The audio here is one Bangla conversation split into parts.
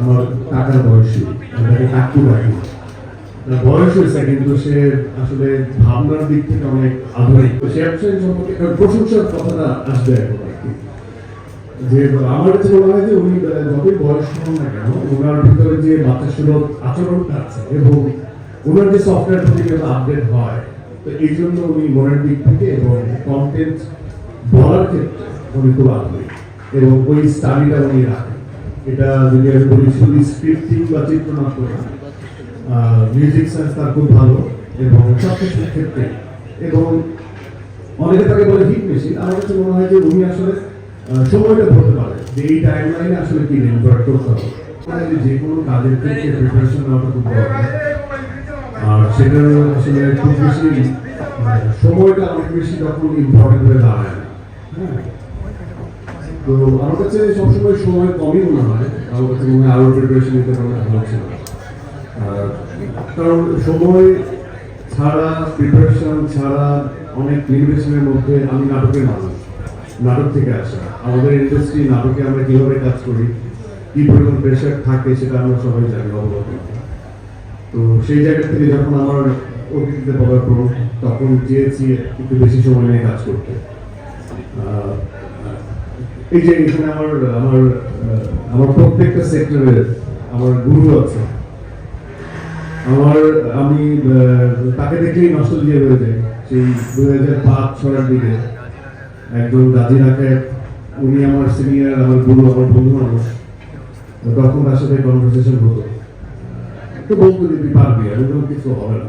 আমার কাকার বয়সী তাকে কাকু তার বয়স হয়েছে কিন্তু সে আসলে ভাবনার দিক থেকে অনেক আধুনিক সে সম্পর্কে প্রশংসার কথাটা আসবে এখন যে আমার কাছে মনে হয় যে উনি যতই বয়স হন না কেন, ওনার ভিতরে যে এবং ওনার যে সফটওয়্যার কিন্তু আপডেট হয়, তো এই জন্য উনি মনের দিক থেকে এবং কন্টেন্ট বলার ক্ষেত্রে উনি খুব আগ্রহী। এবং ওই স্টাডিটা উনি রাখেন। এটা যদি আমি বলি, শুধু স্ক্রিপ্টিং বা চিত্রনাট্য মিউজিক সায়েন্স তার খুব ভালো এবং সব কিছুর ক্ষেত্রে। এবং অনেকে তাকে বলে হিট মেশিন আমার কাছে মনে হয় যে উনি আসলে সময়টা ধরতে পারে যে এই টাইম লাইনে আসলে কি ইনভার্ট করতে হবে। যে কোনো কাজের ক্ষেত্রে প্রিপারেশন নেওয়াটা খুব দরকার। আর সেটা আসলে খুব বেশি সময়টা অনেক বেশি যখন ইম্পর্টেন্ট হয়ে দাঁড়ায় হ্যাঁ? তো আমার কাছে সবসময় সময় কমই মনে হয়। আমার কাছে মনে হয় আরও প্রিপারেশন নিতে পারলে ভালো ছিল কারণ সময় ছাড়া প্রিপারেশন ছাড়া অনেক লিমিটেশনের মধ্যে আমি নাটকের মানুষ। নাটক থেকে আসা। আমাদের ইন্ডাস্ট্রি নাটকে আমরা কীভাবে কাজ করি, কি পরিমাণ প্রেশার থাকে সেটা আমরা সবাই জানি, অবগত। তো সেই জায়গা থেকে যখন আমার অতিথিতে পদার্পণ, তখন চেয়েছি একটু বেশি সময় নিয়ে কাজ করতে। এই যে এখানে আমার আমার আমার প্রত্যেকটা সেক্টরের আমার গুরু আছে। আমার, আমি তাকে দেখলেই নষ্ট দিয়ে হয়ে যায়। সেই দু হাজার পাঁচ ছয়ের দিকে একজন গাজী রাখে উনি আমার সিনিয়র আমার গুরু, আমার বন্ধু মানুষ। তখন তার সাথে কনভারসেশন হতো। তো বলতো তুই পারবি আমি কোনো কিছু হবে না।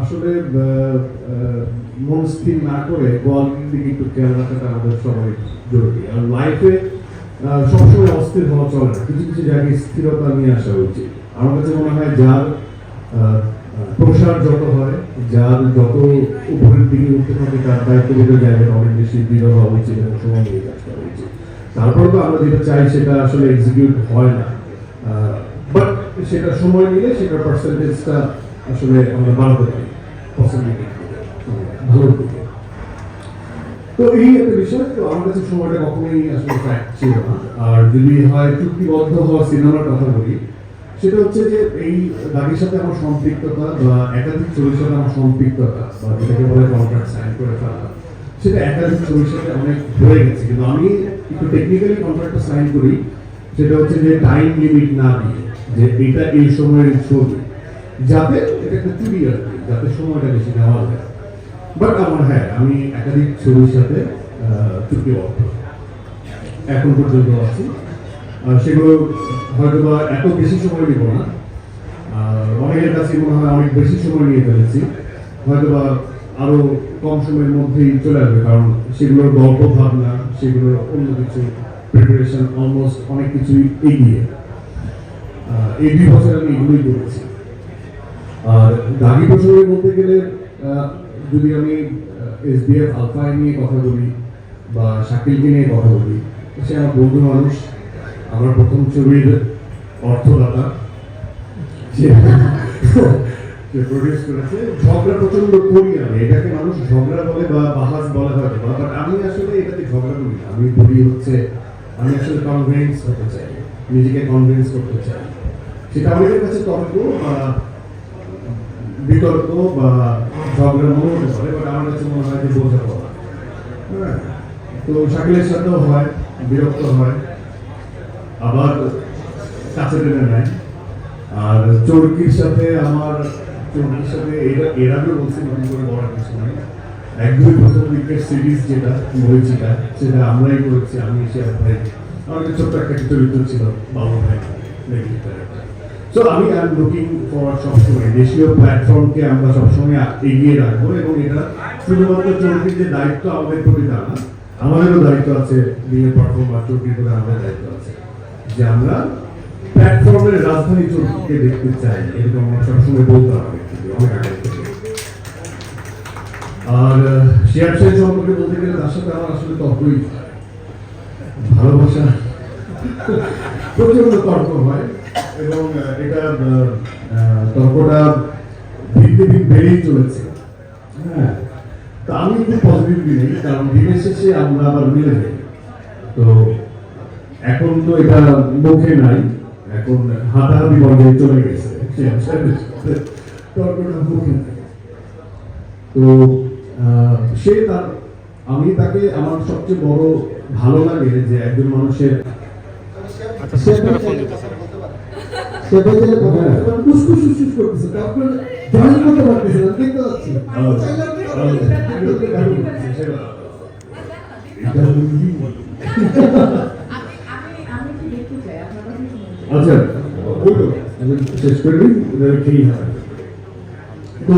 আসলে মন স্থির না করে কোয়ালিটির দিকে একটু খেয়াল রাখাটা আমাদের সবাই জরুরি। আর লাইফে সবসময় অস্থির হওয়া চলে না। কিছু কিছু জায়গায় স্থিরতা নিয়ে আসা উচিত। আমার কাছে মনে হয় যার প্রসার যত হয়, যার যত উপরের দিকে উঠতে থাকে, তার দায়িত্ববোধ জায়গাটা অনেক বেশি দৃঢ় হওয়া উচিত এবং সময় নিয়ে কাজ করা উচিত। তারপর তো আমরা যেটা চাই, সেটা আসলে এক্সিকিউট হয় না। বাট সেটা সময় নিলে সেটার পার্সেন্টেজটা আসলে আমরা বাড়াতে পারি পসিবিলিটি ভালো দিকে তো এই একটা বিষয়, তো আমার কাছে সময়টা কখনোই আসলে ছিল না। আর যদি হয় চুক্তিবদ্ধ হওয়া সিনেমার কথা বলি, সেটা হচ্ছে যে এই সাথে আমার সম্পৃক্ততা বা একাধিক ছবির সাথে আমার সম্পৃক্ততা, বা যেটাকে বলে কন্ট্রাক্ট সাইন করে ফেলা, সেটা একাধিক ছবির সাথে অনেক হয়ে গেছে। কিন্তু আমি একটু টেকনিক্যালি কন্ট্রাক্টটা সাইন করি, সেটা হচ্ছে যে টাইম লিমিট না দিয়ে যে এটা এই সময়ের ছবি। যাতে এটা একটা চুরি আর কি যাতে সময়টা বেশি নেওয়া যায়। বাট আমার হ্যাঁ আমি একাধিক ছবির সাথে আহ, চুক্তিবদ্ধ এখন পর্যন্ত আছি। সেগুলো হয়তো বা এত বেশি সময় নিব না। অনেকের কাছে মনে হয় অনেক বেশি সময় নিয়ে ফেলেছি। হয়তো বা আরও কম সময়ের মধ্যেই চলে আসবে কারণ সেগুলোর গল্প ভাবনা সেগুলোর অন্য কিছু প্রিপারেশন অলমোস্ট অনেক কিছুই এগিয়ে। এই দুই বছর আমি এগুলোই করেছি। আর দাগি প্রসঙ্গে বলতে গেলে যদি আমি এসবিএফ আলফাই নিয়ে কথা বলি বা শাকিলকে নিয়ে কথা বলি সে আমার বন্ধু মানুষ, আমার প্রথম ছবির অর্থদাতা। প্রডিউস করেছে। ঝগড়া প্রচণ্ড করি আমি, এটাকে মানুষ ঝগড়া বলে বা বাহাস বলে হয়তো বা বাট আমি আসলে এটাতে ঝগড়া করি আমি বলি হচ্ছে, আমি আসলে কনভিন্স করতে চাই, নিজেকে কনভিন্স করতে চাই। সেটা অনেকের কাছে তর্ক বিতর্ক বা ঝগড়া মনে হতে আমার কাছে মনে হয় যে বোঝা পড়া হ্যাঁ তো শাকিলের সাথেও হয়, বিরক্ত হয়, আবার কাছে টেনে নেয়। আর চরকির সাথে আমার, চরকির সাথে এরা এর আগেও বলছি নতুন করে বলার কিছু নাই। এক দুই প্রথম উইকেট সিরিজ যেটা মরিচিকা সেটা আমরাই করেছি, আমি শেয়ার ভাই, আমাদের ছোট্ট একটা চরিত্র ছিল বাবু ভাই ক্যারেক্টার আমি এম লুকিং ফর সবসময় দেশীয় প্ল্যাটফর্মকে আমরা সবসময় এগিয়ে রাখব এবং এটা শুধুমাত্র চরকির যে দায়িত্ব আমাদের প্রতি তা না, আমাদেরও দায়িত্ব আছে বিয়ে পারফর্মার চরকির প্রতি আমাদের দায়িত্ব আছে যে আমরা প্ল্যাটফর্মের রাজধানী চৌকিকে দেখতে চাই, এরকম আমরা সবসময় অনেক আগে আর শেয়ার সাহেব সম্পর্কে বলতে গেলে তার সাথে আমার আসলে তর্কই ভালোবাসা প্রচণ্ড তর্ক হয়। এবং এটা তর্কটা বেড়েই চলেছে। হ্যাঁ তা আমি নেই, কারণ দিনের শেষে আমরা আবার মিলে যাই। তো এখন তো এটা মুখে নাই, এখন হাতাহাতি চলে গেছে তর্কটা মুখে তো সে তার, আমি তাকে, আমার সবচেয়ে বড় ভালো লাগে যে একজন মানুষের আচ্ছা সে পারে, উসকুস উসকুস করতেছে, তারপরে জয়েন করতে পারতেছে না, দেখতে পাচ্ছি। শুনতে চাই। আচ্ছা শেষ করে তো